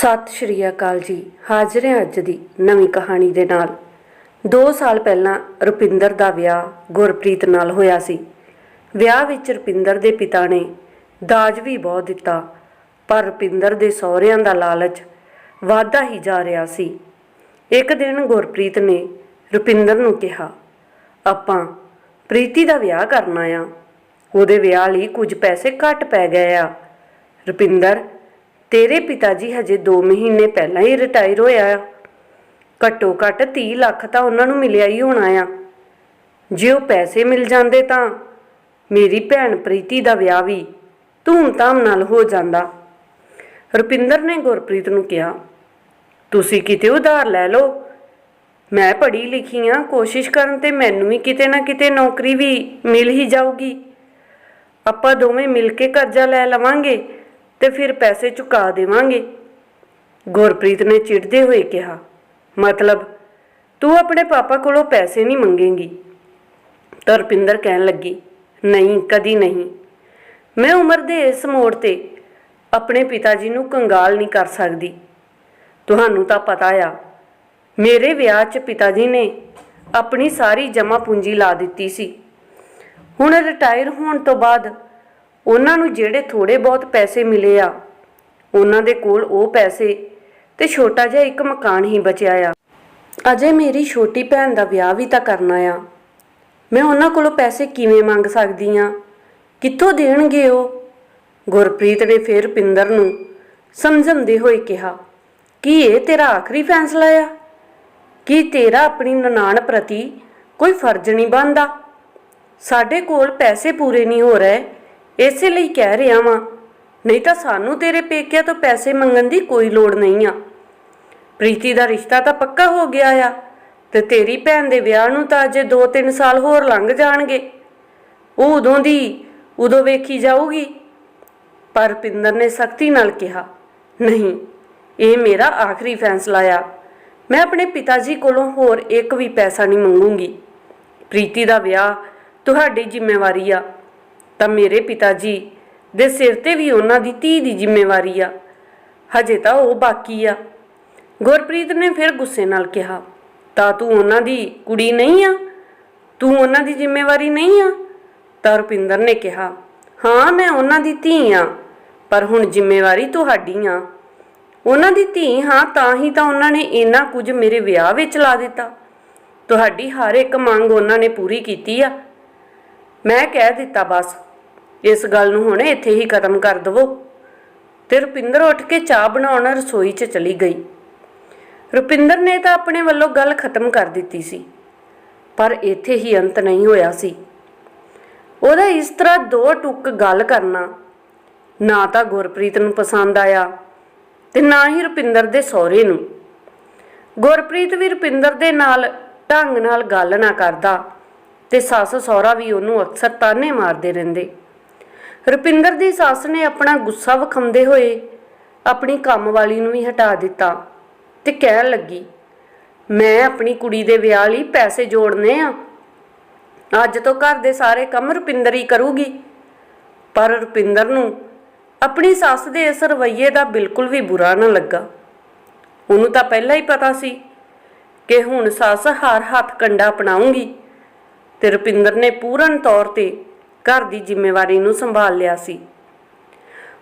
ਸਤਿ ਸ਼੍ਰੀ ਅਕਾਲ ਜੀ। ਹਾਜ਼ਰ ਹਾਂ ਅੱਜ ਦੀ ਨਵੀਂ ਕਹਾਣੀ ਦੇ ਨਾਲ। 2 ਸਾਲ ਪਹਿਲਾਂ ਰੁਪਿੰਦਰ ਦਾ ਵਿਆਹ ਗੁਰਪ੍ਰੀਤ ਨਾਲ ਹੋਇਆ ਸੀ। ਵਿਆਹ ਵਿੱਚ ਰੁਪਿੰਦਰ ਦੇ ਪਿਤਾ ਨੇ ਦਾਜ ਵੀ ਬਹੁਤ ਦਿੱਤਾ, ਪਰ ਰੁਪਿੰਦਰ ਦੇ ਸਹੁਰਿਆਂ ਦਾ ਲਾਲਚ ਵਾਧਾ ਹੀ ਜਾ ਰਿਹਾ ਸੀ। ਇੱਕ ਦਿਨ ਗੁਰਪ੍ਰੀਤ ਨੇ ਰੁਪਿੰਦਰ ਨੂੰ ਕਿਹਾ, ਆਪਾਂ ਪ੍ਰੀਤੀ ਦਾ ਵਿਆਹ ਕਰਨਾ ਆ ਉਹਦੇ ਵਿਆਹ ਲਈ ਕੁਝ ਪੈਸੇ ਘੱਟ ਪੈ ਗਏ ਆ। ਰੁਪਿੰਦਰ ਤੇਰੇ ਪਿਤਾ ਜੀ ਹਜੇ 2 ਮਹੀਨੇ ਪਹਿਲਾਂ ਹੀ ਰਿਟਾਇਰ ਹੋਇਆ ਆ। ਘੱਟੋ ਘੱਟ 30 ਲੱਖ ਤਾਂ ਉਹਨਾਂ ਨੂੰ ਮਿਲਿਆ ਹੀ ਹੋਣਾ ਆ। ਜੇ ਉਹ ਪੈਸੇ ਮਿਲ ਜਾਂਦੇ ਤਾਂ ਮੇਰੀ ਭੈਣ ਪ੍ਰੀਤੀ ਦਾ ਵਿਆਹ ਵੀ ਧੂਮ-ਧਾਮ ਨਾਲ ਹੋ ਜਾਂਦਾ। ਰੁਪਿੰਦਰ ਨੇ ਗੁਰਪ੍ਰੀਤ ਨੂੰ ਕਿਹਾ, ਤੁਸੀਂ ਕਿਤੇ ਉਧਾਰ ਲੈ ਲਓ। ਮੈਂ ਪੜ੍ਹੀ ਲਿਖੀ ਆ, ਕੋਸ਼ਿਸ਼ ਕਰਨ ਤੇ ਮੈਨੂੰ ਵੀ ਕਿਤੇ ਨਾ ਕਿਤੇ ਨੌਕਰੀ ਵੀ ਮਿਲ ਹੀ ਜਾਊਗੀ। ਆਪਾਂ ਦੋਵੇਂ ਮਿਲ ਕੇ ਕਰਜ਼ਾ ਲੈ ਲਵਾਂਗੇ। ਤੇ ਫਿਰ ਪੈਸੇ ਚੁਕਾ ਦੇਵਾਂਗੇ। ਗੁਰਪ੍ਰੀਤ ਨੇ ਚਿੜਦੇ ਹੋਏ ਕਿਹਾ, ਮਤਲਬ ਤੂੰ ਆਪਣੇ ਪਾਪਾ ਕੋਲੋਂ ਪੈਸੇ ਨਹੀਂ ਮੰਗੇਂਗੀ। ਤਰਪਿੰਦਰ ਕਹਿਣ ਲੱਗੀ, ਨਹੀਂ, ਕਦੀ ਨਹੀਂ। ਮੈਂ ਉਮਰ ਦੇ ਇਸ ਮੋੜ ਤੇ ਆਪਣੇ ਪਿਤਾ ਜੀ ਨੂੰ ਕੰਗਾਲ ਨਹੀਂ ਕਰ ਸਕਦੀ। ਤੁਹਾਨੂੰ ਤਾਂ ਪਤਾ ਆ, ਮੇਰੇ ਵਿਆਹ 'ਚ ਪਿਤਾ ਜੀ ਨੇ ਆਪਣੀ ਸਾਰੀ ਜਮ੍ਹਾਂ ਪੂੰਜੀ ਲਾ ਦਿੱਤੀ ਸੀ। ਹੁਣ ਰਿਟਾਇਰ ਹੋਣ ਤੋਂ ਬਾਅਦ ਉਹਨਾਂ ਨੂੰ ਜਿਹੜੇ ਥੋੜੇ ਬਹੁਤ ਪੈਸੇ ਮਿਲੇ ਆ, ਉਹਨਾਂ ਦੇ ਕੋਲ ਉਹ ਪੈਸੇ ਤੇ ਛੋਟਾ ਜਿਹਾ ਇੱਕ ਮਕਾਨ ਹੀ ਬਚਿਆ ਆ। ਅਜੇ ਮੇਰੀ ਛੋਟੀ ਭੈਣ ਦਾ ਵਿਆਹ ਵੀ ਤਾਂ ਕਰਨਾ ਆ। ਮੈਂ ਉਹਨਾਂ ਕੋਲੋਂ ਪੈਸੇ ਕਿਵੇਂ ਮੰਗ ਸਕਦੀ ਆ? ਕਿੱਥੋਂ ਦੇਣਗੇ ਉਹ? ਗੁਰਪ੍ਰੀਤ ਨੇ ਫਿਰ ਪਿੰਦਰ ਨੂੰ ਸਮਝਾਉਂਦੇ ਹੋਏ ਕਿਹਾ, ਕਿ ਇਹ ਤੇਰਾ ਆਖਰੀ ਫੈਸਲਾ ਆ? ਕਿ ਤੇਰਾ ਆਪਣੀ ਨਨਾਣ ਪ੍ਰਤੀ ਕੋਈ ਫਰਜ਼ ਨਹੀਂ ਬਣਦਾ? ਸਾਡੇ ਕੋਲ ਪੈਸੇ ਪੂਰੇ ਨਹੀਂ ਹੋ ਰਹੇ। ਇਸੇ ਲਈ ਕਹਿ ਰਿਹਾ ਵਾਂ, ਨਹੀਂ ਤਾਂ ਸਾਨੂੰ ਤੇਰੇ ਪੇਕਿਆਂ ਤੋਂ ਪੈਸੇ ਮੰਗਣ ਦੀ ਕੋਈ ਲੋੜ ਨਹੀਂ ਆ। ਪ੍ਰੀਤੀ ਦਾ ਰਿਸ਼ਤਾ ਤਾਂ ਪੱਕਾ ਹੋ ਗਿਆ ਆ ਤੇ ਤੇਰੀ ਭੈਣ ਦੇ ਵਿਆਹ ਨੂੰ ਤਾਂ ਅਜੇ 2-3 ਸਾਲ ਹੋਰ ਲੰਘ ਜਾਣਗੇ। ਉਹ ਉਦੋਂ ਦੀ ਉਦੋਂ ਵੇਖੀ ਜਾਊਗੀ। ਪਰ ਪਿੰਦਰ ਨੇ ਸਖਤੀ ਨਾਲ ਕਿਹਾ, ਨਹੀਂ, ਇਹ ਮੇਰਾ ਆਖਰੀ ਫੈਸਲਾ ਆ। ਮੈਂ ਆਪਣੇ ਪਿਤਾ ਜੀ ਕੋਲੋਂ ਹੋਰ ਇੱਕ ਵੀ ਪੈਸਾ ਨਹੀਂ ਮੰਗੂੰਗੀ। ਪ੍ਰੀਤੀ ਦਾ ਵਿਆਹ ਤੁਹਾਡੀ ਜ਼ਿੰਮੇਵਾਰੀ ਆ। ਤਾਂ ਮੇਰੇ ਪਿਤਾ ਜੀ ਦੇ ਸਿਰ ਤੇ ਵੀ ਉਹਨਾਂ ਦੀ ਧੀ ਦੀ ਜ਼ਿੰਮੇਵਾਰੀ ਆ। ਹਜੇ ਤਾਂ ਉਹ ਬਾਕੀ ਆ। ਗੁਰਪ੍ਰੀਤ ਨੇ ਫਿਰ ਗੁੱਸੇ ਨਾਲ ਕਿਹਾ, ਤਾਂ ਤੂੰ ਉਹਨਾਂ ਦੀ ਕੁੜੀ ਨਹੀਂ ਆ? ਤੂੰ ਉਹਨਾਂ ਦੀ ਜ਼ਿੰਮੇਵਾਰੀ ਨਹੀਂ ਆ? ਤਾਂ ਰੁਪਿੰਦਰ ਨੇ ਕਿਹਾ, ਹਾਂ, ਮੈਂ ਉਹਨਾਂ ਦੀ ਧੀ ਆ, ਪਰ ਹੁਣ ਜ਼ਿੰਮੇਵਾਰੀ ਤੁਹਾਡੀ ਆ। ਉਹਨਾਂ ਦੀ ਧੀ, ਹਾਂ, ਤਾਂ ਹੀ ਤਾਂ ਉਹਨਾਂ ਨੇ ਇੰਨਾ ਕੁਝ ਮੇਰੇ ਵਿਆਹ ਵਿੱਚ ਲਾ ਦਿੱਤਾ। ਤੁਹਾਡੀ ਹਰ ਇੱਕ ਮੰਗ ਉਹਨਾਂ ਨੇ ਪੂਰੀ ਕੀਤੀ ਆ। ਮੈਂ ਕਹਿ ਦਿੱਤਾ ਬਸ। ਇਸ ਗੱਲ ਨੂੰ ਹੁਣ ਇੱਥੇ ਹੀ ਖਤਮ ਕਰ ਦਵੋ। ਤੇ ਰੁਪਿੰਦਰ ਉੱਠ ਕੇ ਚਾਹ ਬਣਾਉਣ ਰਸੋਈ 'ਚ ਚਲੀ ਗਈ। ਰੁਪਿੰਦਰ ਨੇ ਤਾਂ ਆਪਣੇ ਵੱਲੋਂ ਗੱਲ ਖਤਮ ਕਰ ਦਿੱਤੀ ਸੀ, ਪਰ ਇੱਥੇ ਹੀ ਅੰਤ ਨਹੀਂ ਹੋਇਆ ਸੀ। ਉਹਦਾ ਇਸ ਤਰ੍ਹਾਂ ਦੋ ਟੁੱਕ ਗੱਲ ਕਰਨਾ ਨਾ ਤਾਂ ਗੁਰਪ੍ਰੀਤ ਨੂੰ ਪਸੰਦ ਆਇਆ ਤੇ ਨਾ ਹੀ ਰੁਪਿੰਦਰ ਦੇ ਸਹੁਰੇ ਨੂੰ। ਗੁਰਪ੍ਰੀਤ ਵੀ ਰੁਪਿੰਦਰ ਦੇ ਨਾਲ ਢੰਗ ਨਾਲ ਗੱਲ ਨਾ ਕਰਦਾ ਤੇ ਸੱਸ ਸਹੁਰਾ ਵੀ ਉਹਨੂੰ ਅਕਸਰ ਤਾਨੇ ਮਾਰਦੇ ਰਹਿੰਦੇ। ਰੁਪਿੰਦਰ ਦੀ ਸੱਸ ਨੇ ਆਪਣਾ ਗੁੱਸਾ ਵਿਖਾਉਂਦੇ ਹੋਏ ਆਪਣੀ ਕੰਮ ਵਾਲੀ ਨੂੰ ਵੀ ਹਟਾ ਦਿੱਤਾ ਤੇ ਕਹਿਣ ਲੱਗੀ, ਮੈਂ ਆਪਣੀ ਕੁੜੀ ਦੇ ਵਿਆਹ ਲਈ ਪੈਸੇ ਜੋੜਨੇ ਆ। ਅੱਜ ਤੋਂ ਘਰ ਦੇ ਸਾਰੇ ਕੰਮ ਰੁਪਿੰਦਰ ਹੀ ਕਰੂਗੀ। ਪਰ ਰੁਪਿੰਦਰ ਨੂੰ ਆਪਣੀ ਸੱਸ ਦੇ ਇਸ ਰਵੱਈਏ ਦਾ ਬਿਲਕੁਲ ਵੀ ਬੁਰਾ ਨਾ ਲੱਗਾ। ਉਹਨੂੰ ਤਾਂ ਪਹਿਲਾਂ ਹੀ ਪਤਾ ਸੀ ਕਿ ਹੁਣ ਸੱਸ ਹਰ ਹੱਥ ਕੰਡਾ ਅਪਣਾਉਂਗੀ ਤੇ ਰੁਪਿੰਦਰ ਨੇ ਪੂਰਨ ਤੌਰ ਤੇ ਘਰ ਦੀ ਜ਼ਿੰਮੇਵਾਰੀ ਨੂੰ ਸੰਭਾਲ ਲਿਆ ਸੀ।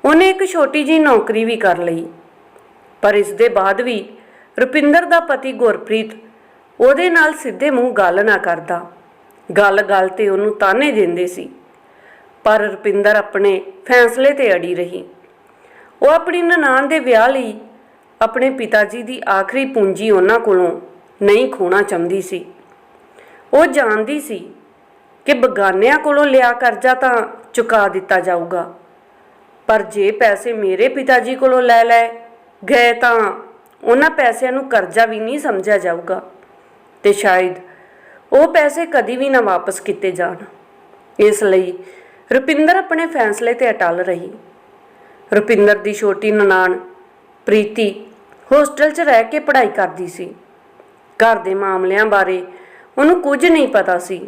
ਉਹਨੇ ਇੱਕ ਛੋਟੀ ਜੀ ਨੌਕਰੀ ਵੀ ਕਰ ਲਈ। ਪਰ ਇਸ ਦੇ ਬਾਅਦ ਵੀ ਰੁਪਿੰਦਰ ਦਾ ਪਤੀ ਗੁਰਪ੍ਰੀਤ ਉਹਦੇ ਨਾਲ ਸਿੱਧੇ ਮੂੰਹ ਗੱਲ ਨਾ ਕਰਦਾ। ਗੱਲ-ਗੱਲ ਤੇ ਉਹਨੂੰ ਤਾਨੇ ਦਿੰਦੇ ਸੀ। ਪਰ ਰੁਪਿੰਦਰ ਆਪਣੇ ਫੈਸਲੇ ਤੇ ਅੜੀ ਰਹੀ। ਉਹ ਆਪਣੀ ਨਨਾਣ ਦੇ ਵਿਆਹ ਲਈ ਆਪਣੇ ਪਿਤਾ ਜੀ ਦੀ ਆਖਰੀ ਪੂੰਜੀ ਉਹਨਾਂ ਕੋਲੋਂ ਨਹੀਂ ਖੋਣਾ ਚਾਹੁੰਦੀ ਸੀ। ਉਹ ਜਾਣਦੀ ਸੀ ਕਿ ਬਗਾਨਿਆਂ ਕੋਲੋਂ ਲਿਆ ਕਰਜ਼ਾ ਤਾਂ ਚੁਕਾ ਦਿੱਤਾ ਜਾਊਗਾ। ਪਰ ਜੇ ਪੈਸੇ ਮੇਰੇ ਪਿਤਾ ਜੀ ਕੋਲੋਂ ਲੈ ਲੈ ਗਏ ਤਾਂ ਉਹਨਾਂ ਪੈਸਿਆਂ ਨੂੰ ਕਰਜ਼ਾ ਵੀ ਨਹੀਂ ਸਮਝਿਆ ਜਾਊਗਾ ਤੇ ਸ਼ਾਇਦ ਉਹ ਪੈਸੇ ਕਦੀ ਵੀ ਨਾ ਵਾਪਸ ਕੀਤੇ ਜਾਣ। ਇਸ ਲਈ ਰੁਪਿੰਦਰ ਆਪਣੇ ਫੈਸਲੇ ਤੇ ਅਟਲ ਰਹੀ। ਰੁਪਿੰਦਰ ਦੀ ਛੋਟੀ ਨਨਾਣ ਪ੍ਰੀਤੀ ਹੋਸਟਲ 'ਚ ਰਹਿ ਕੇ ਪੜ੍ਹਾਈ ਕਰਦੀ ਸੀ। ਘਰ ਦੇ ਮਾਮਲਿਆਂ ਬਾਰੇ ਉਹਨੂੰ ਕੁਝ ਨਹੀਂ ਪਤਾ ਸੀ।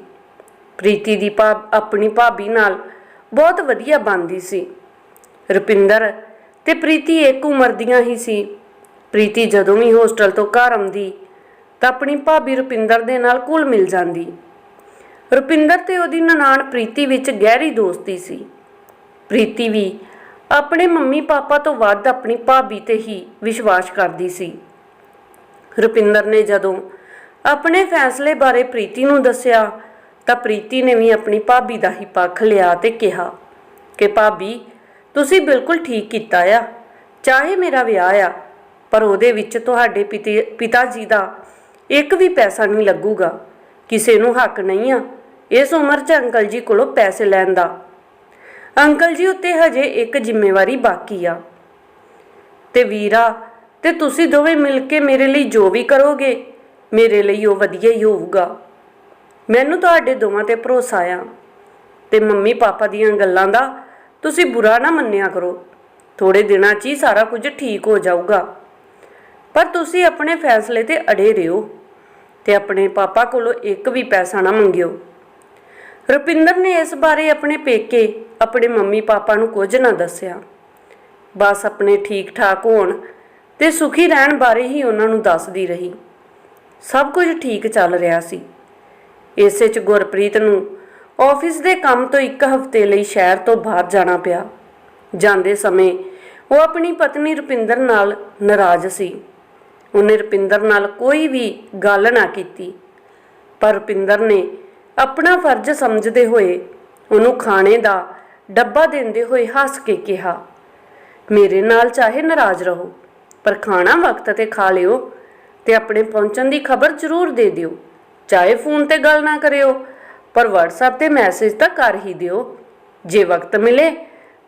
ਪ੍ਰੀਤੀ ਦੀ ਭਾ, ਆਪਣੀ ਭਾਬੀ ਨਾਲ ਬਹੁਤ ਵਧੀਆ ਬਣਦੀ ਸੀ। ਰੁਪਿੰਦਰ ਤੇ ਪ੍ਰੀਤੀ ਇੱਕ ਉਮਰ ਦੀਆਂ ਹੀ ਸੀ। ਪ੍ਰੀਤੀ ਜਦੋਂ ਵੀ ਹੋਸਟਲ ਤੋਂ ਘਰ ਆਉਂਦੀ ਤਾਂ ਆਪਣੀ ਭਾਬੀ ਰੁਪਿੰਦਰ ਦੇ ਨਾਲ ਘੁਲ ਮਿਲ ਜਾਂਦੀ। ਰੁਪਿੰਦਰ ਤੇ ਉਹਦੀ ਨਨਾਣ ਪ੍ਰੀਤੀ ਵਿੱਚ ਗਹਿਰੀ ਦੋਸਤੀ ਸੀ। ਪ੍ਰੀਤੀ ਵੀ ਆਪਣੇ ਮੰਮੀ ਪਾਪਾ ਤੋਂ ਵੱਧ ਆਪਣੀ ਭਾਬੀ ਤੇ ਹੀ ਵਿਸ਼ਵਾਸ ਕਰਦੀ ਸੀ। ਰੁਪਿੰਦਰ ਨੇ ਜਦੋਂ ਆਪਣੇ ਫੈਸਲੇ ਬਾਰੇ ਪ੍ਰੀਤੀ ਨੂੰ ਦੱਸਿਆ ਤਾਂ ਪ੍ਰੀਤੀ ਨੇ ਵੀ ਆਪਣੀ ਭਾਬੀ ਦਾ ਹੀ ਪੱਖ ਲਿਆ ਤੇ ਕਿਹਾ ਕਿ ਭਾਬੀ, ਤੁਸੀਂ ਬਿਲਕੁਲ ਠੀਕ ਕੀਤਾ ਆ। ਚਾਹੇ ਮੇਰਾ ਵਿਆਹ ਆ, ਪਰ ਉਹਦੇ ਵਿੱਚ ਤੁਹਾਡੇ ਪਿਤੇ- ਪਿਤਾ ਜੀ ਦਾ ਇੱਕ ਵੀ ਪੈਸਾ ਨਹੀਂ ਲੱਗੂਗਾ। ਕਿਸੇ ਨੂੰ ਹੱਕ ਨਹੀਂ ਆ ਇਸ ਉਮਰ 'ਚ ਅੰਕਲ ਜੀ ਕੋਲੋਂ ਪੈਸੇ ਲੈਣ ਦਾ। ਅੰਕਲ ਜੀ ਉੱਤੇ ਹਜੇ ਇੱਕ ਜ਼ਿੰਮੇਵਾਰੀ ਬਾਕੀ ਆ। ਤੇ ਵੀਰਾ, ਤੇ ਤੁਸੀਂ ਦੋਵੇਂ ਮਿਲ ਕੇ ਮੇਰੇ ਲਈ ਜੋ ਵੀ ਕਰੋਗੇ, ਮੇਰੇ ਲਈ ਉਹ ਵਧੀਆ ਹੀ ਹੋਊਗਾ। ਮੈਨੂੰ ਤੁਹਾਡੇ ਦੋਵਾਂ ਤੇ ਭਰੋਸਾ ਆ ਤੇ ਮੰਮੀ ਪਾਪਾ ਦੀਆਂ ਗੱਲਾਂ ਦਾ ਤੁਸੀਂ ਬੁਰਾ ਨਾ ਮੰਨਿਆ ਕਰੋ। ਥੋੜੇ ਦਿਨਾਂ 'ਚ ਹੀ ਸਾਰਾ ਕੁਝ ਠੀਕ ਹੋ ਜਾਊਗਾ। ਪਰ ਤੁਸੀਂ ਆਪਣੇ ਫੈਸਲੇ ਤੇ ਅੜੇ ਰਹੋ ਤੇ ਆਪਣੇ ਪਾਪਾ ਕੋਲੋਂ ਇੱਕ ਵੀ ਪੈਸਾ ਨਾ ਮੰਗਿਓ। ਰੁਪਿੰਦਰ ਨੇ ਇਸ ਬਾਰੇ ਆਪਣੇ ਪੇਕੇ ਆਪਣੇ ਮੰਮੀ ਪਾਪਾ ਨੂੰ ਕੁਝ ਨਾ ਦੱਸਿਆ। ਬਸ ਆਪਣੇ ਠੀਕ ਠਾਕ ਹੋਣ ਤੇ ਸੁਖੀ ਰਹਿਣ ਬਾਰੇ ਹੀ ਉਹਨਾਂ ਨੂੰ ਦੱਸਦੀ ਰਹੀ। ਸਭ ਕੁਝ ਠੀਕ ਚੱਲ ਰਿਹਾ ਸੀ। ਇਸੇ ਚ ਗੁਰਪ੍ਰੀਤ ਨੂੰ ਆਫਿਸ ਦੇ ਕੰਮ ਤੋਂ ਇੱਕ ਹਫ਼ਤੇ ਲਈ ਸ਼ਹਿਰ ਤੋਂ ਬਾਹਰ ਜਾਣਾ ਪਿਆ। ਜਾਂਦੇ ਸਮੇਂ ਉਹ ਆਪਣੀ ਪਤਨੀ ਰੁਪਿੰਦਰ ਨਾਲ ਨਾਰਾਜ਼ ਸੀ। ਉਹਨੇ ਰੁਪਿੰਦਰ ਨਾਲ ਕੋਈ ਵੀ ਗੱਲ ਨਾ ਕੀਤੀ। ਪਰ ਰੁਪਿੰਦਰ ਨੇ ਆਪਣਾ ਫਰਜ਼ ਸਮਝਦੇ ਹੋਏ ਉਹਨੂੰ ਖਾਣੇ ਦਾ ਡੱਬਾ ਦਿੰਦੇ ਹੋਏ ਹੱਸ ਕੇ ਕਿਹਾ, ਮੇਰੇ ਨਾਲ ਚਾਹੇ ਨਾਰਾਜ਼ ਰਹੋ, ਪਰ ਖਾਣਾ ਵਕਤ ਤੇ ਖਾ ਲਿਓ ਤੇ ਆਪਣੇ ਪਹੁੰਚਣ ਦੀ ਖਬਰ ਜ਼ਰੂਰ ਦੇ ਦਿਓ। ਚਾਹੇ ਫੋਨ ਤੇ ਗੱਲ ਨਾ ਕਰਿਓ, ਪਰ WhatsApp ਤੇ ਮੈਸੇਜ ਤਾਂ ਕਰ ਹੀ ਦਿਓ। ਜੇ ਵਕਤ ਮਿਲੇ,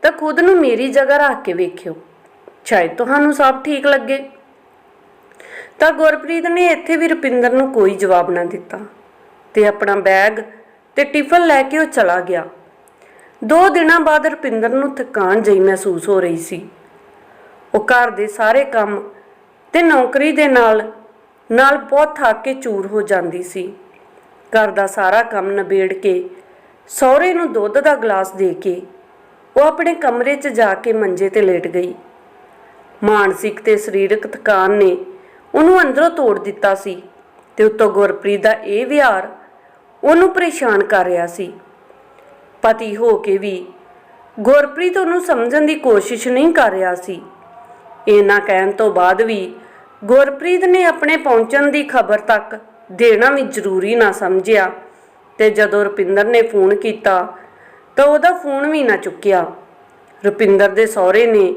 ਤਾਂ ਖੁਦ ਨੂੰ ਮੇਰੀ ਜਗ੍ਹਾ ਰੱਖ ਕੇ ਵੇਖਿਓ ਸ਼ਾਇਦ ਤੁਹਾਨੂੰ ਸਭ ਠੀਕ ਲੱਗੇ। ਤਾਂ ਗੁਰਪ੍ਰੀਤ ਨੇ ਇੱਥੇ ਵੀ ਰੁਪਿੰਦਰ ਨੂੰ ਕੋਈ ਜਵਾਬ ਨਾ ਦਿੱਤਾ ਤੇ ਆਪਣਾ ਬੈਗ ਤੇ ਟਿਫਨ ਲੈ ਕੇ ਉਹ ਚਲਾ ਗਿਆ। ਦੋ ਦਿਨਾਂ ਬਾਅਦ ਰੁਪਿੰਦਰ ਨੂੰ ਥਕਾਨ ਜਿਹੀ ਮਹਿਸੂਸ ਹੋ ਰਹੀ ਸੀ। ਉਹ ਘਰ ਦੇ ਸਾਰੇ ਕੰਮ ਤੇ ਨੌਕਰੀ ਦੇ ਨਾਲ ਨਾਲ ਬਹੁਤ ਥੱਕ ਕੇ ਚੂਰ ਹੋ ਜਾਂਦੀ ਸੀ। ਘਰ ਦਾ ਸਾਰਾ ਕੰਮ ਨਿਬੇੜ ਕੇ ਸਹੁਰੇ ਨੂੰ ਦੁੱਧ ਦਾ ਗਲਾਸ ਦੇ ਕੇ ਉਹ ਆਪਣੇ ਕਮਰੇ 'ਚ ਜਾ ਕੇ ਮੰਜੇ ਤੇ ਲੇਟ ਗਈ। ਮਾਨਸਿਕ ਤੇ ਸਰੀਰਕ ਥਕਾਨ ਨੇ ਉਹਨੂੰ ਅੰਦਰੋਂ ਤੋੜ ਦਿੱਤਾ ਸੀ ਤੇ ਉੱਤੋਂ ਗੁਰਪ੍ਰੀਤ ਦਾ ਇਹ ਵਿਹਾਰ ਉਹਨੂੰ ਪਰੇਸ਼ਾਨ ਕਰ ਰਿਹਾ ਸੀ। ਪਤੀ ਹੋ ਕੇ ਵੀ ਗੁਰਪ੍ਰੀਤ ਉਹਨੂੰ ਸਮਝਣ ਦੀ ਕੋਸ਼ਿਸ਼ ਨਹੀਂ ਕਰ ਰਿਹਾ ਸੀ। ਇਹਨਾਂ ਕਹਿਣ ਤੋਂ ਬਾਅਦ ਵੀ ਗੁਰਪ੍ਰੀਤ ਨੇ ਆਪਣੇ ਪਹੁੰਚਣ ਦੀ ਖਬਰ ਤੱਕ ਦੇਣਾ ਵੀ ਜ਼ਰੂਰੀ ਨਾ ਸਮਝਿਆ ਤੇ ਜਦੋਂ ਰੁਪਿੰਦਰ ਨੇ ਫੋਨ ਕੀਤਾ ਤਾਂ ਉਹਦਾ ਫੋਨ ਵੀ ਨਾ ਚੁੱਕਿਆ। ਰੁਪਿੰਦਰ ਦੇ ਸਹੁਰੇ ਨੇ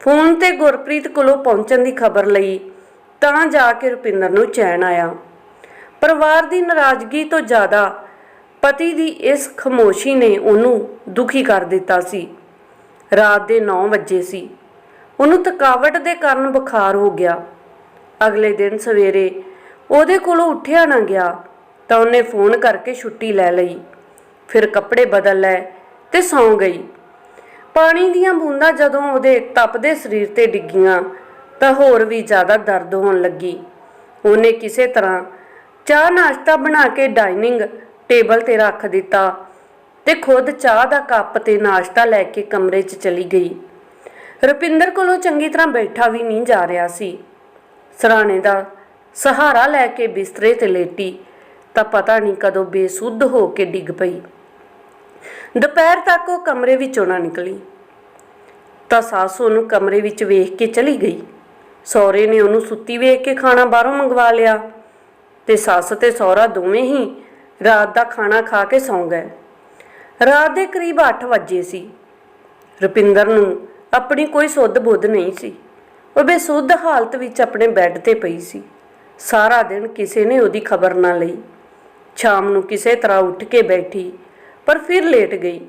ਫੋਨ ਤੇ ਗੁਰਪ੍ਰੀਤ ਕੋਲੋਂ ਪਹੁੰਚਣ ਦੀ ਖਬਰ ਲਈ ਤਾਂ ਜਾ ਕੇ ਰੁਪਿੰਦਰ ਨੂੰ ਚੈਨ ਆਇਆ। ਪਰਿਵਾਰ ਦੀ ਨਾਰਾਜ਼ਗੀ ਤੋਂ ਜ਼ਿਆਦਾ ਪਤੀ ਦੀ ਇਸ ਖਮੋਸ਼ੀ ਨੇ ਉਹਨੂੰ ਦੁਖੀ ਕਰ ਦਿੱਤਾ ਸੀ। ਰਾਤ ਦੇ 9 ਵਜੇ ਸੀ। ਉਹਨੂੰ ਥਕਾਵਟ ਦੇ ਕਾਰਨ ਬੁਖਾਰ ਹੋ ਗਿਆ। ਅਗਲੇ ਦਿਨ ਸਵੇਰੇ ਉਹਦੇ ਕੋਲੋਂ ਉੱਠਿਆ ਨਾ ਗਿਆ ਤਾਂ ਉਹਨੇ ਫੋਨ ਕਰਕੇ ਛੁੱਟੀ ਲੈ ਲਈ। ਫਿਰ ਕੱਪੜੇ ਬਦਲ ਲਏ ਤੇ ਸੌਂ ਗਈ। ਪਾਣੀ ਦੀਆਂ ਬੂੰਦਾਂ ਜਦੋਂ ਉਹਦੇ ਤਪਦੇ ਸਰੀਰ ਤੇ ਡਿੱਗੀਆਂ ਤਾਂ ਹੋਰ ਵੀ ਜ਼ਿਆਦਾ ਦਰਦ ਹੋਣ ਲੱਗੀ। ਉਹਨੇ ਕਿਸੇ ਤਰ੍ਹਾਂ ਚਾਹ ਨਾਸ਼ਤਾ ਬਣਾ ਕੇ ਡਾਈਨਿੰਗ ਟੇਬਲ ਤੇ ਰੱਖ ਦਿੱਤਾ ਤੇ ਖੁਦ ਚਾਹ ਦਾ ਕੱਪ ਤੇ ਨਾਸ਼ਤਾ ਲੈ ਕੇ ਕਮਰੇ 'ਚ ਚਲੀ ਗਈ। ਰੁਪਿੰਦਰ ਕੋਲੋਂ ਚੰਗੀ ਤਰ੍ਹਾਂ ਬੈਠਾ ਵੀ ਨਹੀਂ ਜਾ ਰਿਹਾ ਸੀ। ਸਰਾਣੇ ਦਾ ਸਹਾਰਾ ਲੈ ਕੇ ਬਿਸਤਰੇ ਤੇ ਲੇਟੀ, ਤਾਂ ਪਤਾ ਨਹੀਂ ਕਦੋਂ ਬੇਸੁੱਧ ਹੋ ਕੇ ਡਿੱਗ ਪਈ। ਦੁਪਹਿਰ ਤੱਕ ਉਹ ਕਮਰੇ ਵਿੱਚੋਂ ਨਾ ਨਿਕਲੀ। ਤਾਂ ਸੱਸ ਉਹਨੂੰ ਕਮਰੇ ਵਿੱਚ ਵੇਖ ਕੇ ਚਲੀ ਗਈ। ਸਹੁਰੇ ਨੇ ਉਹਨੂੰ ਸੁੱਤੀ ਵੇਖ ਕੇ ਖਾਣਾ ਬਾਹਰੋਂ ਮੰਗਵਾ ਲਿਆ ਤੇ ਸੱਸ ਤੇ ਸਹੁਰਾ ਦੋਵੇਂ ਹੀ ਰਾਤ ਦਾ ਖਾਣਾ ਖਾ ਕੇ ਸੌਂ ਗਏ। ਰਾਤ ਦੇ ਕਰੀਬ 8 ਵਜੇ ਸੀ। ਰੁਪਿੰਦਰ ਨੂੰ ਆਪਣੀ ਕੋਈ ਸੁੱਧ ਬੁੱਧ ਨਹੀਂ ਸੀ। ਉਹ ਬੇਸੁੱਧ ਹਾਲਤ ਵਿੱਚ ਆਪਣੇ ਬੈੱਡ ਤੇ ਪਈ ਸੀ। ਸਾਰਾ ਦਿਨ ਕਿਸੇ ਨੇ ਉਹਦੀ ਖਬਰ ਨਾ ਲਈ। ਸ਼ਾਮ ਨੂੰ ਕਿਸੇ ਤਰ੍ਹਾਂ ਉੱਠ ਕੇ ਬੈਠੀ, ਪਰ ਫਿਰ ਲੇਟ ਗਈ।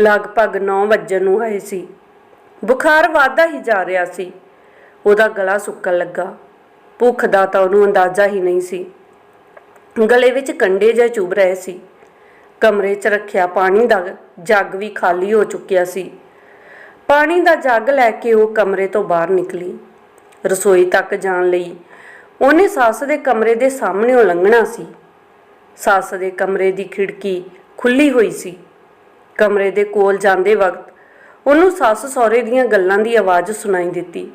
ਲਗਭਗ 9 ਵਜੇ ਨੂੰ ਆਏ ਸੀ। ਬੁਖਾਰ ਵਾਧਾ ਹੀ ਜਾ ਰਿਹਾ ਸੀ। ਉਹਦਾ ਗਲਾ ਸੁੱਕਣ ਲੱਗਾ। ਭੁੱਖ ਦਾ ਤਾਂ ਉਹਨੂੰ ਅੰਦਾਜ਼ਾ ਹੀ ਨਹੀਂ ਸੀ। ਗਲੇ ਵਿੱਚ ਕੰਡੇ ਜਿਹੇ ਚੁਭ ਰਹੇ ਸੀ। ਕਮਰੇ 'ਚ ਰੱਖਿਆ ਪਾਣੀ ਦਾ ਜੱਗ ਵੀ ਖਾਲੀ ਹੋ ਚੁੱਕਿਆ ਸੀ। ਪਾਣੀ ਦਾ ਜੱਗ ਲੈ ਕੇ ਉਹ ਕਮਰੇ ਤੋਂ ਬਾਹਰ ਨਿਕਲੀ। ਰਸੋਈ ਤੱਕ ਜਾਣ ਲਈ ਉਹਨੇ ਸੱਸ ਦੇ ਕਮਰੇ ਦੇ ਸਾਹਮਣੇੋਂ ਲੰਘਣਾ ਸੀ। ਸੱਸ ਦੇ ਕਮਰੇ ਦੀ ਖਿੜਕੀ ਖੁੱਲੀ ਹੋਈ ਸੀ। ਕਮਰੇ ਦੇ ਕੋਲ ਜਾਂਦੇ ਵਕਤ ਉਹਨੂੰ ਸੱਸ ਸਹੁਰੇ ਦੀਆਂ ਗੱਲਾਂ ਦੀ ਆਵਾਜ਼ ਸੁਣਾਈ ਦਿੱਤੀ।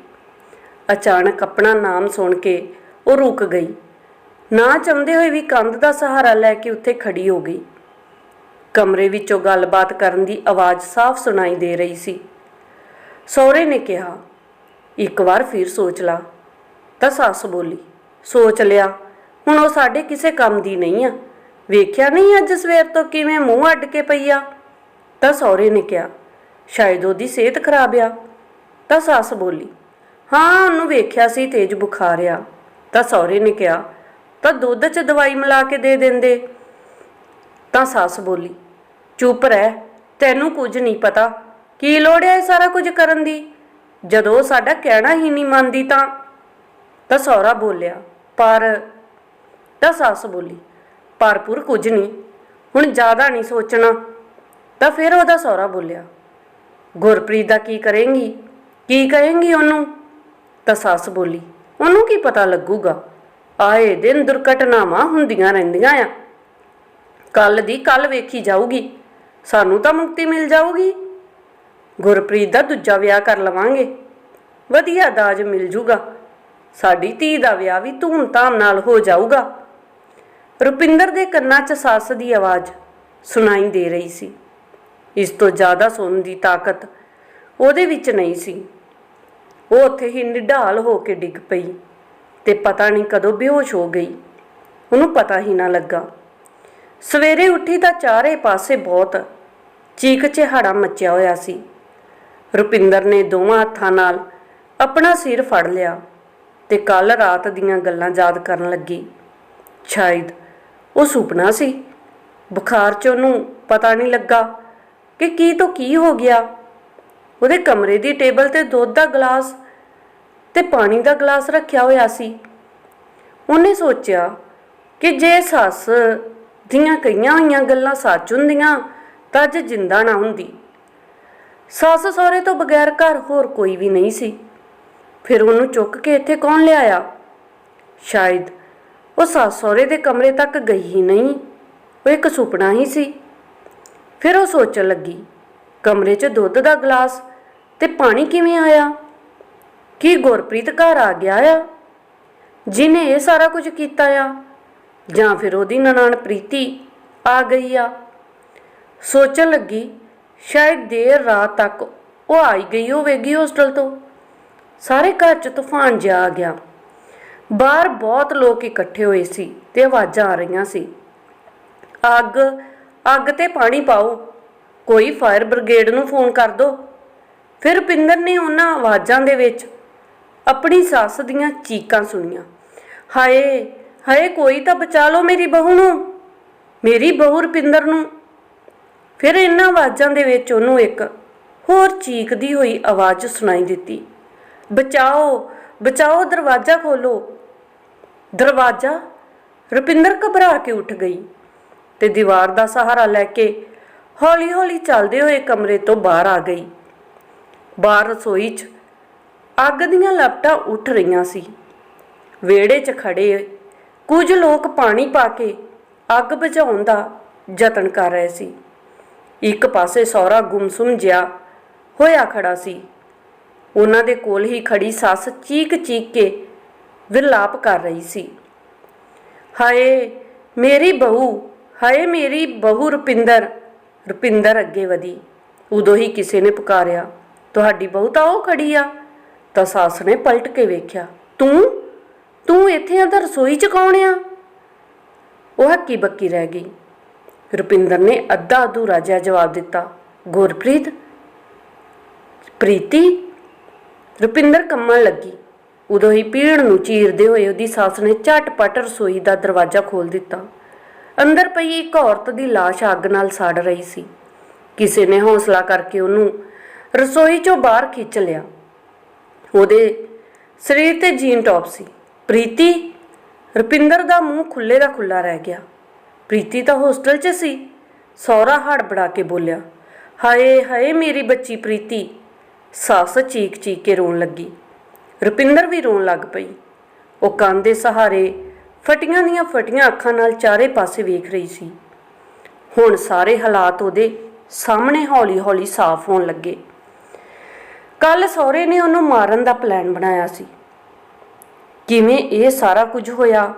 ਅਚਾਨਕ ਆਪਣਾ ਨਾਮ ਸੁਣ ਕੇ ਉਹ ਰੁਕ ਗਈ। ਨਾ ਚਾਹੁੰਦੇ ਹੋਏ ਵੀ ਕੰਧ ਦਾ ਸਹਾਰਾ ਲੈ ਕੇ ਉੱਥੇ ਖੜੀ ਹੋ ਗਈ। ਕਮਰੇ ਵਿੱਚੋਂ ਗੱਲਬਾਤ ਕਰਨ ਦੀ ਆਵਾਜ਼ ਸਾਫ਼ ਸੁਣਾਈ ਦੇ ਰਹੀ ਸੀ। ਸਹੁਰੇ ਨੇ ਕਿਹਾ, ਇੱਕ ਵਾਰ ਫਿਰ ਸੋਚ ਲਾ। ਤਾਂ ਸੱਸ ਬੋਲੀ, ਸੋਚ ਲਿਆ, ਹੁਣ ਉਹ ਸਾਡੇ ਕਿਸੇ ਕੰਮ ਦੀ ਨਹੀਂ ਆ। ਵੇਖਿਆ ਨਹੀਂ ਅੱਜ ਸਵੇਰ ਤੋਂ ਕਿਵੇਂ ਮੂੰਹ ਅੱਡ ਕੇ ਪਈ ਆ? ਤਾਂ ਸਹੁਰੇ ਨੇ ਕਿਹਾ, ਸ਼ਾਇਦ ਉਹਦੀ ਸਿਹਤ ਖਰਾਬ ਆ। ਤਾਂ ਸੱਸ ਬੋਲੀ, ਹਾਂ, ਉਹਨੂੰ ਵੇਖਿਆ ਸੀ ਤੇਜ਼ ਬੁਖਾਰ ਆ। ਤਾਂ ਸਹੁਰੇ ਨੇ ਕਿਹਾ, ਤਾਂ ਦੁੱਧ 'ਚ ਦਵਾਈ ਮਿਲਾ ਕੇ ਦੇ ਦਿੰਦੇ। ਤਾਂ ਸੱਸ ਬੋਲੀ, ਚੁੱਪ ਰਹਿ, ਤੈਨੂੰ ਕੁਝ ਨਹੀਂ ਪਤਾ। ਕੀ ਲੋੜ ਹੈ ਇਹ ਸਾਰਾ ਕੁਝ ਕਰਨ ਦੀ? ਜਦੋਂ ਉਹ ਸਾਡਾ ਕਹਿਣਾ ਹੀ ਨਹੀਂ ਮੰਨਦੀ ਤਾਂ? ਤਾਂ ਸਹੁਰਾ ਬੋਲਿਆ, ਪਰ, ਤਾਂ ਸੱਸ ਬੋਲੀ ਭਰਪੂਰ ਕੁਝ ਨਹੀਂ, ਹੁਣ ਜ਼ਿਆਦਾ ਨਹੀਂ ਸੋਚਣਾ। ਤਾਂ ਫਿਰ ਉਹਦਾ ਸਹੁਰਾ ਬੋਲਿਆ, ਗੁਰਪ੍ਰੀਤ ਦਾ ਕੀ ਕਰੇਂਗੀ? ਕੀ ਕਹੇਂਗੀ ਉਹਨੂੰ? ਤਾਂ ਸੱਸ ਬੋਲੀ, ਉਹਨੂੰ ਕੀ ਪਤਾ ਲੱਗੂਗਾ? ਆਏ ਦਿਨ ਦੁਰਘਟਨਾਵਾਂ ਹੁੰਦੀਆਂ ਰਹਿੰਦੀਆਂ ਆ। ਕੱਲ ਦੀ ਕੱਲ ਵੇਖੀ ਜਾਊਗੀ, ਸਾਨੂੰ ਤਾਂ ਮੁਕਤੀ ਮਿਲ ਜਾਊਗੀ। ਗੁਰਪ੍ਰੀਤ ਦਾ ਦੂਜਾ ਵਿਆਹ ਕਰ ਲਵਾਂਗੇ। ਵਧੀਆ ਦਾਜ ਮਿਲ ਜੂਗਾ। ਸਾਡੀ ਧੀ ਦਾ ਵਿਆਹ ਵੀ ਧੂਮ-ਧਾਮ ਨਾਲ ਹੋ ਜਾਊਗਾ। ਰੁਪਿੰਦਰ ਦੇ ਕੰਨਾਂ 'ਚ ਸੱਸ ਦੀ ਆਵਾਜ਼ ਸੁਣਾਈ ਦੇ ਰਹੀ ਸੀ। ਇਸ ਤੋਂ ਜ਼ਿਆਦਾ ਸੁਣਨ ਦੀ ਤਾਕਤ ਉਹਦੇ ਵਿੱਚ ਨਹੀਂ ਸੀ। ਉਹ ਉੱਥੇ ਹੀ ਨਿਢਾਲ ਹੋ ਕੇ ਡਿੱਗ ਪਈ ਤੇ ਪਤਾ ਨਹੀਂ ਕਦੋਂ ਬੇਹੋਸ਼ ਹੋ ਗਈ। ਉਹਨੂੰ ਪਤਾ ਹੀ ਨਾ ਲੱਗਾ। ਸਵੇਰੇ ਉੱਠੀ ਤਾਂ ਚਾਰੇ ਪਾਸੇ ਬਹੁਤ ਚੀਕ ਚਿਹਾੜਾ ਮੱਚਿਆ ਹੋਇਆ ਸੀ। ਰੁਪਿੰਦਰ ਨੇ ਦੋਵਾਂ ਹੱਥਾਂ ਨਾਲ ਆਪਣਾ ਸਿਰ ਫੜ ਲਿਆ ਤੇ ਕੱਲ ਰਾਤ ਦੀਆਂ ਗੱਲਾਂ ਯਾਦ ਕਰਨ ਲੱਗੀ। ਸ਼ਾਇਦ ਉਹ ਸੁਪਨਾ ਸੀ। ਬੁਖਾਰ 'ਚ ਉਹਨੂੰ ਪਤਾ ਨਹੀਂ ਲੱਗਾ ਕਿ ਕੀ ਤੋਂ ਕੀ ਹੋ ਗਿਆ। ਉਹਦੇ ਕਮਰੇ ਦੀ ਟੇਬਲ ਤੇ ਦੁੱਧ ਦਾ ਗਲਾਸ ਤੇ ਪਾਣੀ ਦਾ ਗਲਾਸ ਰੱਖਿਆ ਹੋਇਆ ਸੀ। ਉਹਨੇ ਸੋਚਿਆ ਕਿ ਜੇ ਸੱਸ ਦੀਆਂ ਕਈਆਂ ਹੋਈਆਂ ਗੱਲਾਂ ਸੱਚ ਹੁੰਦੀਆਂ ਤਾਂ ਅੱਜ ਜਿੰਦਾ ਨਾ ਹੁੰਦੀ। ਸੱਸ ਸਹੁਰੇ ਤੋਂ ਬਗੈਰ ਘਰ ਹੋਰ ਕੋਈ ਵੀ ਨਹੀਂ ਸੀ। ਫਿਰ ਉਹਨੂੰ ਚੁੱਕ ਕੇ ਇੱਥੇ ਕੌਣ ਲਿਆਇਆ? ਸ਼ਾਇਦ ਉਹ ਸੱਸ ਸਹੁਰੇ ਦੇ ਕਮਰੇ ਤੱਕ ਗਈ ਹੀ ਨਹੀਂ, ਉਹ ਇੱਕ ਸੁਪਨਾ ਹੀ ਸੀ। ਫਿਰ ਉਹ ਸੋਚਣ ਲੱਗੀ, ਕਮਰੇ 'ਚ ਦੁੱਧ ਦਾ ਗਲਾਸ ਤੇ ਪਾਣੀ ਕਿਵੇਂ ਆਇਆ? ਕੀ ਗੁਰਪ੍ਰੀਤ ਘਰ ਆ ਗਿਆ ਆ? ਜਿਨੇ ਇਹ ਸਾਰਾ ਕੁਝ ਕੀਤਾ ਆ, ਜਾਂ ਫਿਰ ਉਹਦੀ ਨਨਾਣ ਪ੍ਰੀਤੀ ਆ ਗਈ ਆ? ਸੋਚਣ ਲੱਗੀ ਸ਼ਾਇਦ ਦੇਰ ਰਾਤ ਤੱਕ ਉਹ ਆਈ ਗਈ ਹੋਵੇਗੀ ਹੋਸਟਲ ਤੋਂ। ਸਾਰੇ ਘਰ 'ਚ ਤੂਫਾਨ ਜਿਹਾ ਆ ਗਿਆ। ਬਾਹਰ ਬਹੁਤ ਲੋਕ ਇਕੱਠੇ ਹੋਏ ਸੀ ਤੇ ਆਵਾਜ਼ਾਂ ਆ ਰਹੀਆਂ ਸੀ। ਅੱਗ ਅੱਗ ਤੇ ਪਾਣੀ ਪਾਓ। ਕੋਈ ਫਾਇਰ ਬ੍ਰਿਗੇਡ ਨੂੰ ਫੋਨ ਕਰ ਦਿਓ ਫਿਰ ਪਿੰਦਰ ਨੇ ਉਹਨਾਂ ਆਵਾਜ਼ਾਂ ਦੇ ਵਿੱਚ ਆਪਣੀ ਸੱਸ ਦੀਆਂ ਚੀਕਾਂ ਸੁਣੀਆਂ। ਹਾਏ ਹਾਏ, ਕੋਈ ਤਾਂ ਬਚਾ ਲਓ ਮੇਰੀ ਬਹੂ ਨੂੰ। ਮੇਰੀ ਬਹੂ ਰੁਪਿੰਦਰ ਨੂੰ ਫਿਰ ਇਹਨਾਂ ਆਵਾਜ਼ਾਂ ਦੇ ਵਿੱਚ ਉਹਨੂੰ ਇੱਕ ਹੋਰ ਚੀਕਦੀ ਹੋਈ ਆਵਾਜ਼ ਸੁਣਾਈ ਦਿੱਤੀ। ਬਚਾਓ ਬਚਾਓ, ਦਰਵਾਜ਼ਾ ਖੋਲੋ ਦਰਵਾਜ਼ਾ ਰੁਪਿੰਦਰ ਘਬਰਾ ਕੇ ਉੱਠ ਗਈ ਤੇ ਦੀਵਾਰ ਦਾ ਸਹਾਰਾ ਲੈ ਕੇ ਹੌਲੀ-ਹੌਲੀ ਚੱਲਦੇ ਹੋਏ ਕਮਰੇ ਤੋਂ ਬਾਹਰ ਆ ਗਈ। ਬਾਹਰ ਰਸੋਈ 'ਚ ਅੱਗ ਦੀਆਂ ਲਪਟਾਂ ਉੱਠ ਰਹੀਆਂ ਸੀ। ਵਿਹੜੇ 'ਚ ਖੜੇ ਕੁਝ ਲੋਕ ਪਾਣੀ ਪਾ ਕੇ ਅੱਗ ਬੁਝਾਉਣ ਦਾ ਯਤਨ ਕਰ ਰਹੇ ਸੀ। ਇੱਕ ਪਾਸੇ ਸਹੁਰਾ ਗੁੰਮਸੁਮ ਜਿਹਾ ਹੋਇਆ ਖੜਾ ਸੀ। ਉਹਨਾਂ ਦੇ ਕੋਲ ਹੀ ਖੜੀ ਸੱਸ ਚੀਕ ਚੀਕ ਕੇ ਵਿਲਾਪ ਕਰ ਰਹੀ ਸੀ। ਹਾਏ, ਮੇਰੀ ਬਹੂ, ਹਾਏ ਮੇਰੀ ਬਹੂ ਰੁਪਿੰਦਰ ਰੁਪਿੰਦਰ ਅੱਗੇ ਵਧੀ। ਉਦੋਂ ਹੀ ਕਿਸੇ ਨੇ ਪੁਕਾਰਿਆ, ਤੁਹਾਡੀ ਬਹੂ ਤਾਂ ਉਹ ਖੜੀ ਆ। ਤਾਂ ਸੱਸ ਨੇ ਪਲਟ ਕੇ ਵੇਖਿਆ, ਤੂੰ? ਤੂੰ ਇੱਥੇ ਅੰਦਰ ਰਸੋਈ 'ਚ ਕੌਣ ਆ? ਉਹ ਹੱਕੀ ਬੱਕੀ ਰਹਿ ਗਈ। ਰੁਪਿੰਦਰ ਨੇ ਅੱਧਾ ਅਧੂਰਾ ਜਿਹਾ ਜਵਾਬ ਦਿੱਤਾ, ਗੁਰਪ੍ਰੀਤ, ਪ੍ਰੀਤੀ? ਰੁਪਿੰਦਰ ਕੰਮਣ ਲੱਗੀ। ਉਦੋਂ ਹੀ ਪੀੜ ਨੂੰ ਚੀਰਦੇ ਹੋਏ ਉਹਦੀ ਸੱਸ ਨੇ ਝਟਪਟ ਰਸੋਈ ਦਾ ਦਰਵਾਜ਼ਾ ਖੋਲ ਦਿੱਤਾ। ਅੰਦਰ ਪਈ ਇੱਕ ਔਰਤ ਦੀ ਲਾਸ਼ ਅੱਗ ਨਾਲ ਸੜ ਰਹੀ ਸੀ। ਕਿਸੇ ਨੇ ਹੌਸਲਾ ਕਰਕੇ ਉਹਨੂੰ ਰਸੋਈ ਚੋਂ ਬਾਹਰ ਖਿੱਚ ਲਿਆ। ਉਹਦੇ ਸਰੀਰ ਤੇ ਜੀਨ ਟੌਪ ਸੀ। ਪ੍ਰੀਤੀ? ਰੁਪਿੰਦਰ ਦਾ ਮੂੰਹ ਖੁੱਲੇ ਦਾ ਖੁੱਲਾ ਰਹਿ ਗਿਆ। ਪ੍ਰੀਤੀ ਤਾਂ ਹੋਸਟਲ 'ਚ ਸੀ। ਸੌਰਾ ਹੜਬੜਾ ਕੇ ਬੋਲਿਆ, ਹਾਏ ਹਾਏ ਮੇਰੀ ਬੱਚੀ ਪ੍ਰੀਤੀ। ਸੱਸ ਚੀਕ ਚੀਕ ਕੇ ਰੋਣ ਲੱਗੀ। ਰੁਪਿੰਦਰ ਵੀ ਰੋਣ ਲੱਗ ਪਈ। ਉਹ ਕੰਨ ਦੇ ਸਹਾਰੇ ਫਟੀਆਂ ਦੀਆਂ ਫਟੀਆਂ ਅੱਖਾਂ ਨਾਲ ਚਾਰੇ ਪਾਸੇ ਵੇਖ ਰਹੀ ਸੀ। ਹੁਣ ਸਾਰੇ ਹਾਲਾਤ ਉਹਦੇ ਸਾਹਮਣੇ ਹੌਲੀ-ਹੌਲੀ ਸਾਫ਼ ਹੋਣ ਲੱਗੇ। ਕੱਲ ਸਹੁਰੇ ਨੇ ਉਹਨੂੰ ਮਾਰਨ ਦਾ ਪਲਾਨ ਬਣਾਇਆ ਸੀ। ਕਿਵੇਂ ਇਹ ਸਾਰਾ ਕੁਝ ਹੋਇਆ,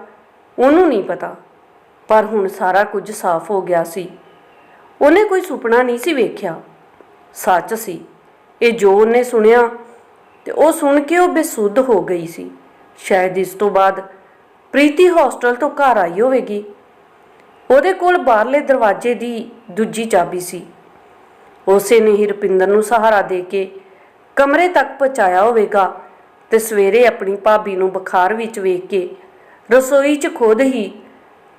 ਉਹਨੂੰ ਨਹੀਂ ਪਤਾ। ਪਰ ਹੁਣ ਸਾਰਾ ਕੁਝ ਸਾਫ਼ ਹੋ ਗਿਆ ਸੀ। ਉਹਨੇ ਕੋਈ ਸੁਪਨਾ ਨਹੀਂ ਸੀ ਵੇਖਿਆ। ਸੱਚ ਸੀ। ਇਹ ਜੋ ਉਹਨੇ ਸੁਣਿਆ ਤੇ ਉਹ ਸੁਣ ਕੇ ਉਹ ਬੇਸੁੱਧ ਹੋ ਗਈ ਸੀ। ਸ਼ਾਇਦ ਇਸ ਤੋਂ ਬਾਅਦ ਪ੍ਰੀਤੀ ਹੋਸਟਲ ਤੋਂ ਘਰ ਆਈ ਹੋਵੇਗੀ। ਉਹਦੇ ਕੋਲ ਬਾਹਰਲੇ ਦਰਵਾਜ਼ੇ ਦੀ ਦੂਜੀ ਚਾਬੀ ਸੀ। ਉਸੇ ਨੇ ਹੀ ਰੁਪਿੰਦਰ ਨੂੰ ਸਹਾਰਾ ਦੇ ਕੇ ਕਮਰੇ ਤੱਕ ਪਹੁੰਚਾਇਆ ਹੋਵੇਗਾ ਤੇ ਸਵੇਰੇ ਆਪਣੀ ਭਾਬੀ ਨੂੰ ਬੁਖਾਰ ਵਿੱਚ ਵੇਖ ਕੇ ਰਸੋਈ 'ਚ ਖੁਦ ਹੀ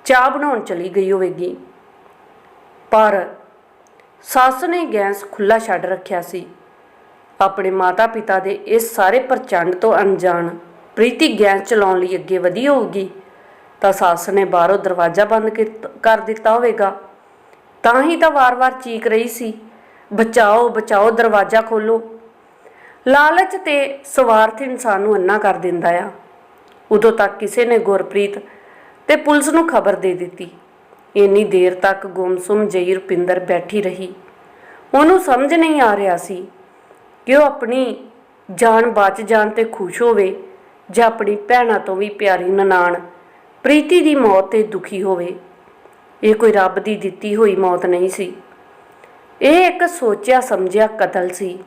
ਚਾਹ ਬਣਾਉਣ ਚਲੀ ਗਈ ਹੋਵੇਗੀ। ਪਰ ਸੱਸ ਨੇ ਗੈਸ ਖੁੱਲਾ ਛੱਡ ਰੱਖਿਆ ਸੀ। ਆਪਣੇ ਮਾਤਾ-ਪਿਤਾ ਦੇ ਇਸ ਸਾਰੇ ਪ੍ਰਚੰਡ ਤੋਂ ਅਣਜਾਣ ਪ੍ਰੀਤੀ ਗੈਸ ਚਲਾਉਣ ਲਈ ਅੱਗੇ ਵਧੀ ਹੋਊਗੀ, ਤਾਂ ਸੱਸ ਨੇ ਬਾਹਰੋਂ ਦਰਵਾਜ਼ਾ ਬੰਦ ਕੀਤ- ਕਰ ਦਿੱਤਾ ਹੋਵੇਗਾ। ਤਾਂ ਹੀ ਤਾਂ ਵਾਰ-ਵਾਰ ਚੀਕ ਰਹੀ ਸੀ, ਬਚਾਓ ਬਚਾਓ, ਦਰਵਾਜ਼ਾ ਖੋਲੋ ਲਾਲਚ ਤੇ ਸਵਾਰਥ ਇਨਸਾਨ ਨੂੰ ਅੰਨਾ ਕਰ ਦਿੰਦਾ ਆ। ਉਦੋਂ ਤੱਕ ਕਿਸੇ ਨੇ ਗੁਰਪ੍ਰੀਤ ਤੇ ਪੁਲਿਸ ਨੂੰ ਖਬਰ ਦੇ ਦਿੱਤੀ। ਇੰਨੀ ਦੇਰ ਤੱਕ ਗੁੰਮਸੁਮ ਜਈ ਰੁਪਿੰਦਰ ਬੈਠੀ ਰਹੀ। ਉਹਨੂੰ ਸਮਝ ਨਹੀਂ ਆ ਰਿਹਾ ਸੀ ਕਿ ਉਹ ਆਪਣੀ ਜਾਨ ਬਚ ਜਾਣ ਤੇ ਖੁਸ਼ ਹੋਵੇ ਜਾਂ ਆਪਣੀ ਭੈਣਾਂ ਤੋਂ ਵੀ ਪਿਆਰੀ ਨਨਾਣ ਪ੍ਰੀਤੀ ਦੀ ਮੌਤ ਤੇ ਦੁਖੀ ਹੋਵੇ। ਇਹ ਕੋਈ ਰੱਬ ਦੀ ਦਿੱਤੀ ਹੋਈ ਮੌਤ ਨਹੀਂ ਸੀ। ਇਹ ਇੱਕ ਸੋਚਿਆ ਸਮਝਿਆ ਕਤਲ ਸੀ।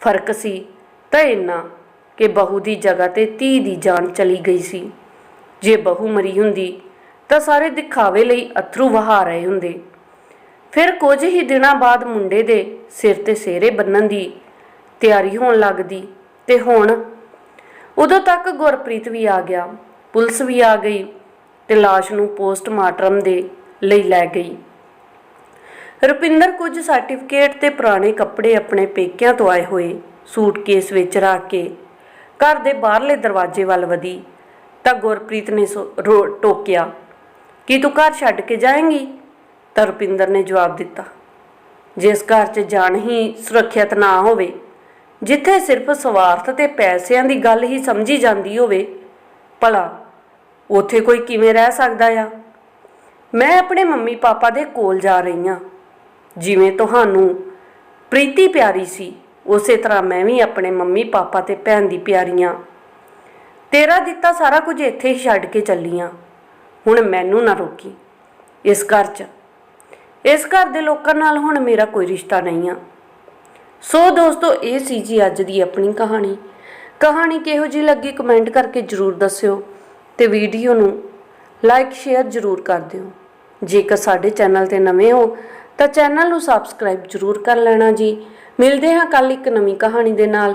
ਫ਼ਰਕ ਸੀ ਤਾਂ ਇੰਨਾ ਕਿ ਬਹੂ ਦੀ ਜਗ੍ਹਾ ਤੇ ਧੀ ਦੀ ਜਾਨ ਚਲੀ ਗਈ ਸੀ। ਜੇ ਬਹੂ ਮਰੀ ਹੁੰਦੀ, ਤਾਂ ਸਾਰੇ ਦਿਖਾਵੇ ਲਈ ਅਥਰੂ ਵਹਾ ਰਹੇ ਹੁੰਦੇ। ਫਿਰ ਕੁਝ ਹੀ ਦਿਨਾਂ ਬਾਅਦ ਮੁੰਡੇ ਦੇ ਸਿਰ ਤੇ ਸਿਹਰੇ ਬੰਨਣ ਦੀ ਤਿਆਰੀ ਹੋਣ ਲੱਗਦੀ ਤੇ ਹੁਣ ਉਦੋਂ ਤੱਕ ਗੁਰਪ੍ਰੀਤ ਵੀ ਆ ਗਿਆ, ਪੁਲਿਸ ਵੀ ਆ ਗਈ ਤੇ ਲਾਸ਼ ਨੂੰ ਪੋਸਟਮਾਰਟਮ ਦੇ ਲਈ ਲੈ ਗਈ। ਰੁਪਿੰਦਰ ਕੁਝ ਸਰਟੀਫਿਕੇਟ ਤੇ ਪੁਰਾਣੇ ਕੱਪੜੇ ਆਪਣੇ ਪੇਕਿਆਂ ਤੋਂ ਆਏ ਹੋਏ ਸੂਟਕੇਸ ਵਿੱਚ ਰੱਖ ਕੇ ਘਰ ਦੇ ਬਾਹਰਲੇ ਦਰਵਾਜ਼ੇ ਵੱਲ ਵਧੀ। ਤਾਂ ਗੁਰਪ੍ਰੀਤ ਨੇ ਸੋ- ਰੋ- ਟੋਕਿਆ, ਕਿ ਤੂੰ ਘਰ ਛੱਡ ਕੇ ਜਾਏਂਗੀ? ਤਾਂ ਰੁਪਿੰਦਰ ਨੇ ਜਵਾਬ ਦਿੱਤਾ, ਜਿਸ ਘਰ 'ਚ ਜਾਣ ਹੀ ਸੁਰੱਖਿਅਤ ਨਾ ਹੋਵੇ, ਜਿੱਥੇ ਸਿਰਫ ਸਵਾਰਥ ਤੇ ਪੈਸਿਆਂ ਦੀ ਗੱਲ ਹੀ ਸਮਝੀ ਜਾਂਦੀ ਹੋਵੇ, ਭਲਾ ਉੱਥੇ ਕੋਈ ਕਿਵੇਂ ਰਹਿ ਸਕਦਾ ਆ? ਮੈਂ ਆਪਣੇ ਮੰਮੀ ਪਾਪਾ ਦੇ ਕੋਲ ਜਾ ਰਹੀ ਹਾਂ, ਜਿਵੇਂ ਤੁਹਾਨੂੰ ਪ੍ਰੀਤੀ ਪਿਆਰੀ ਸੀ, ਉਸੇ ਤਰ੍ਹਾਂ ਮੈਂ ਵੀ ਆਪਣੇ ਮੰਮੀ ਪਾਪਾ ਤੇ ਭੈਣ ਦੀ ਪਿਆਰੀ ਹਾਂ। ਤੇਰਾ ਦਿੱਤਾ ਸਾਰਾ ਕੁਝ ਇੱਥੇ ਹੀ ਛੱਡ ਕੇ ਚੱਲੀ ਆਂ ਹੁਣ ਮੈਨੂੰ ਨਾ ਰੋਕੀ। ਇਸ ਘਰ 'ਚ। ਇਸ ਘਰ ਦੇ ਲੋਕਾਂ ਨਾਲ ਹੁਣ ਮੇਰਾ ਕੋਈ ਰਿਸ਼ਤਾ ਨਹੀਂ ਆ। ਸੋ ਦੋਸਤੋ, ਇਹ ਸੀ ਜੀ ਅੱਜ ਦੀ ਆਪਣੀ ਕਹਾਣੀ। ਕਹਾਣੀ ਕਿਹੋ ਜੀ ਲੱਗੀ ਕਮੈਂਟ ਕਰਕੇ ਜਰੂਰ ਦੱਸਿਓ ਤੇ ਵੀਡੀਓ ਨੂੰ ਲਾਈਕ, ਸ਼ੇਅਰ ਜਰੂਰ ਕਰ ਦਿਓ। ਜੇਕਰ ਸਾਡੇ ਚੈਨਲ ਤੇ ਨਵੇਂ ਹੋ, ਤਾਂ ਚੈਨਲ ਨੂੰ ਸਬਸਕ੍ਰਾਈਬ ਜਰੂਰ ਕਰ ਲੈਣਾ ਜੀ। ਮਿਲਦੇ ਹਾਂ ਕੱਲ ਇੱਕ ਨਵੀਂ ਕਹਾਣੀ ਦੇ ਨਾਲ।